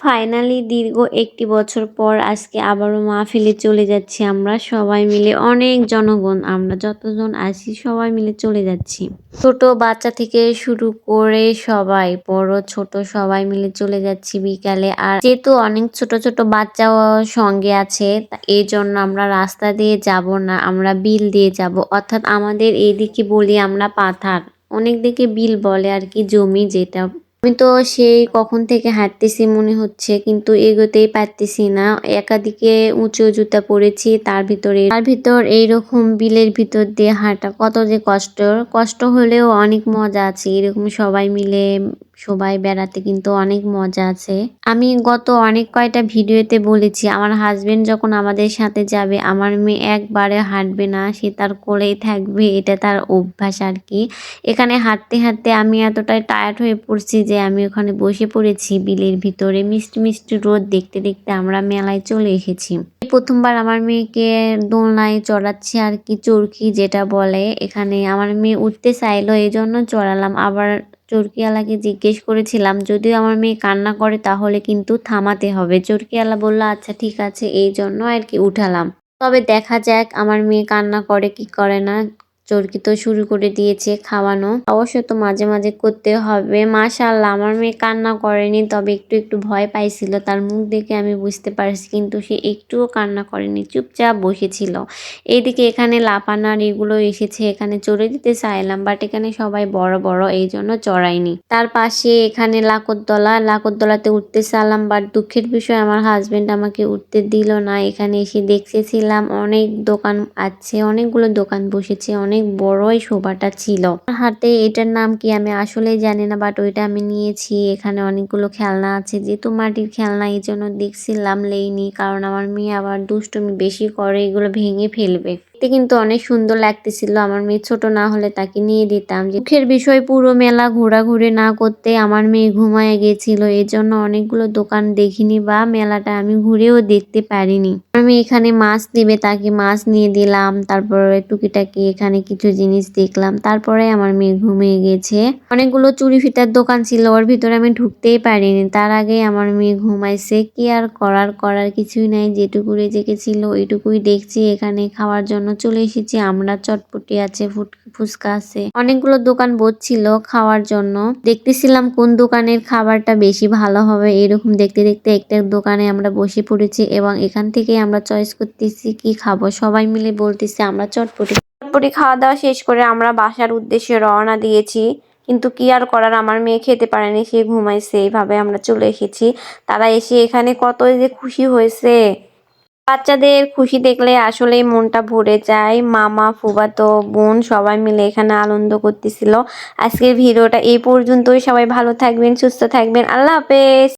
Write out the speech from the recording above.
Finally দীর্ঘ একটি বছর পর আজকে আবারও মাহফিলে চলে যাচ্ছি আমরা। সবাই মিলে অনেক জনগণ, আমরা যতজন আছি সবাই মিলে চলে যাচ্ছি। ছোট বাচ্চা থেকে শুরু করে সবাই, বড়, ছোট সবাই মিলে চলে যাচ্ছি বিকালে। আর যেহেতু অনেক ছোট ছোট বাচ্চাও সঙ্গে আছে এই জন্য আমরা রাস্তা দিয়ে যাব না, আমরা বিল দিয়ে যাব। অর্থাৎ আমাদের এইদিকে বলি আমরা পাথার। অনেক দিকে বিল বলে আর কি জমি যেটা আমি তো সেই কখন থেকে হাঁটতেছি মনে হচ্ছে, কিন্তু এগোতেই পারতেছি না। একাদিকে উঁচু জুতা পরেছি, তার ভিতরে তার ভিতর এইরকম বিলের ভিতর দিয়ে হাঁটা কত যে কষ্ট। কষ্ট হলেও অনেক মজা আছে, এরকম সবাই মিলে সবাই বেড়াতে কিন্তু অনেক মজা আছে। আমি গত অনেক কয়টা ভিডিওতে বলেছি, আমার হাজবেন্ড যখন আমাদের সাথে যাবে, আমার মেয়ে একবারে হাঁটবে না, সে তার কোলেই থাকবে, এটা তার অভ্যাস আর কি। এখানে হাঁটতে হাঁটতে আমি এতটাই টায়ার্ড হয়ে পড়ছি যে আমি ওখানে বসে পড়েছি, বিলের ভিতরে মিষ্টি মিষ্টি রোদ দেখতে দেখতে আমরা মেলায় চলে এসেছি। প্রথমবার আমার মেয়েকে দোলনায় চড়াচ্ছি আর কি, চরকি যেটা বলে, এখানে আমার মেয়ে উঠতে চাইলো এই জন্য চড়ালাম। আবার চরকিওয়ালাকে জিজ্ঞেস করেছিলাম, যদিও আমার মেয়ে কান্না করে, তাহলে কিন্তু থামাতে হবে। চরকিয়ালা বলল আচ্ছা ঠিক আছে। এই জন্য আর কি উঠালাম। তবে দেখা যাক আমার মেয়ে কান্না করে কি করে না। চরকি তো শুরু করে দিয়েছে খাওয়ানো। অবশ্য তো মাঝে মাঝে করতে হবে। মাশাল্লাহ আমার মেয়ে কান্না করেনি, তবে একটু একটু ভয় পাইছিল। তার মুখ দেখে আমি বুঝতে পারছি, কিন্তু সে একটুও কান্না করেনি, চুপচাপ বসেছিল। এইদিকে এখানে লাপানার এগুলো এসেছে, এখানে চড়ে দিতে চাইলাম বাট এখানে সবাই বড় বড়, এই জন্য চড়াইনি। তার পাশে এখানে লাকতলা লাকতলাতে উঠতে চাইলাম বাট দুঃখের বিষয়, আমার হাজবেন্ড আমাকে উঠতে দিল না। এখানে এসে দেখতেছিলাম, অনেক দোকান আছে, অনেকগুলো দোকান বসেছে, অনেক অনেক বড়ই শোভাটা ছিল। হাতে এটার নাম কি আমি আসলে জানি না বাট ওইটা আমি নিয়েছি। এখানে অনেকগুলো খেলনা আছে। যেহেতু মাটির খেলনা, এই জন্য দেখছিলাম লেইনি, কারণ আমার মেয়ে আবার দুষ্টুমি বেশি করে, এগুলো ভেঙে ফেলবে। দেখতে কিন্তু অনেক সুন্দর লাগতেছিল। আমার মেয়ে ছোট না হলে তাকে নিয়ে দিতাম দুঃখের বিষয়, পুরো মেলা ঘোরাঘুরি না করতে আমার মেয়ে ঘুমায় গেছিল। এই জন্য অনেকগুলো দোকান দেখিনি বা মেলাটা আমি ঘুরেও দেখতে পারিনি। আমি এখানে মাছ দিবে তাকে মাছ নিয়ে দিলাম। তারপরে টুকিটাকি এখানে কিছু জিনিস দেখলাম। তারপরে আমার মেয়ে ঘুমিয়ে গেছে। অনেকগুলো চুরি ফিতার দোকান ছিল, ওর ভিতরে আমি ঢুকতেই পারিনি। তার আগে আমার মেয়ে ঘুমাইছে। কি আর করার করার কিছুই নাই। যেটুকু রেজেকে ছিল ওইটুকুই দেখছি এখানে খাওয়ার জন্য জন্য চলে এসেছি। আমরা চটপটি আছে ফুচকা আছে। অনেকগুলো দোকান বসছিল খাওয়ার জন্য। দেখতেছিলাম কোন দোকানের খাবারটা বেশি ভালো হবে। এরকম দেখতে দেখতে একটা দোকানে আমরা বসে পড়েছি এবং এখান থেকে আমরা চয়েস করতেছি কি খাব। সবাই মিলে বলতেছি, আমরা চটপটি চটপটি খাওয়া দাওয়া শেষ করে আমরা বাসার উদ্দেশ্যে রওনা দিয়েছি। কিন্তু কি আর করার, আমার মেয়ে খেতে পারেনি, সে ঘুমাইছে। এইভাবে আমরা চলে এসেছি। তারা এসে এখানে কত যে খুশি হয়েছে। বাচ্চাদের খুশি দেখলে আসলেই মনটা ভরে যায়। মামা ফুবাতো বোন সবাই মিলে এখানে আনন্দ করতেছিল। আজকের ভিডিওটা এই পর্যন্তই। সবাই ভালো থাকবেন, সুস্থ থাকবেন। আল্লাহ হাফেজ।